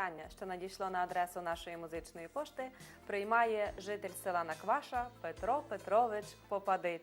вітання, що надійшло на адресу нашої музичної пошти, приймає житель села Накваша Петро Петрович Попадич.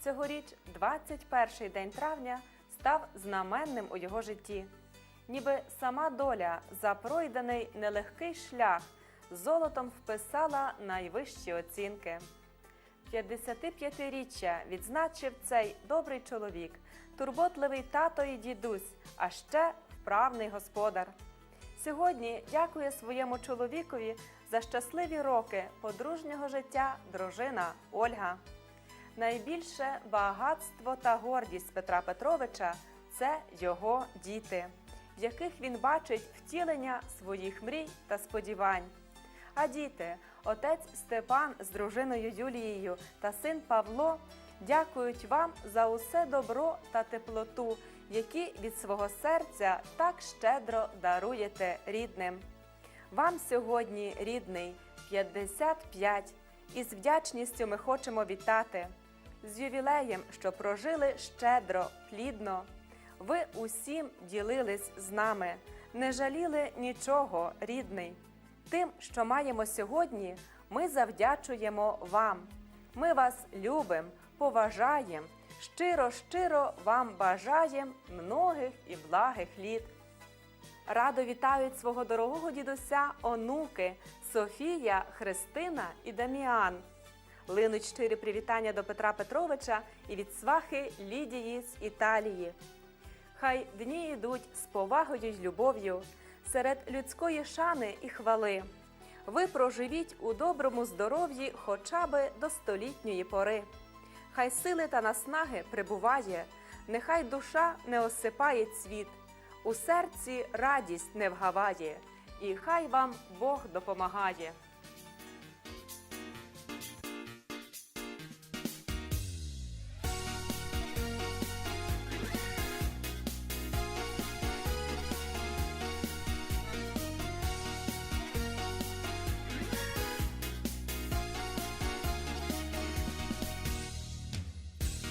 Цьогоріч, 21-й день травня, став знаменним у його житті. Ніби сама доля за пройдений нелегкий шлях золотом вписала найвищі оцінки. 55-річчя відзначив цей добрий чоловік, турботливий тато і дідусь, а ще вправний господар. Сьогодні дякує своєму чоловікові за щасливі роки подружнього життя дружина Ольга. Найбільше багатство та гордість Петра Петровича це його діти, в яких він бачить втілення своїх мрій та сподівань. А діти, отець Степан з дружиною Юлією та син Павло дякують вам за усе добро та теплоту, які від свого серця так щедро даруєте рідним. Вам сьогодні, рідний, 55, і з вдячністю ми хочемо вітати з ювілеєм, що прожили щедро, плідно. Ви усім ділились з нами, не жаліли нічого, рідний. Тим, що маємо сьогодні, ми завдячуємо вам. Ми вас любимо, поважаємо, щиро, щиро вам бажаєм многих і благих літ. Радо вітають свого дорогого дідуся онуки Софія, Христина і Даміан. Линуть щирі привітання до Петра Петровича і від свахи Лідії з Італії. Хай дні йдуть з повагою й любов'ю, серед людської шани і хвали. Ви проживіть у доброму здоров'ї хоча би до столітньої пори. Хай сили та наснаги прибуває, нехай душа не осипає цвіт, у серці радість не вгаває, і хай вам Бог допомагає.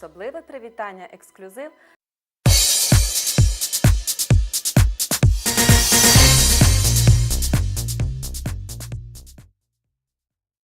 Особливе привітання ексклюзив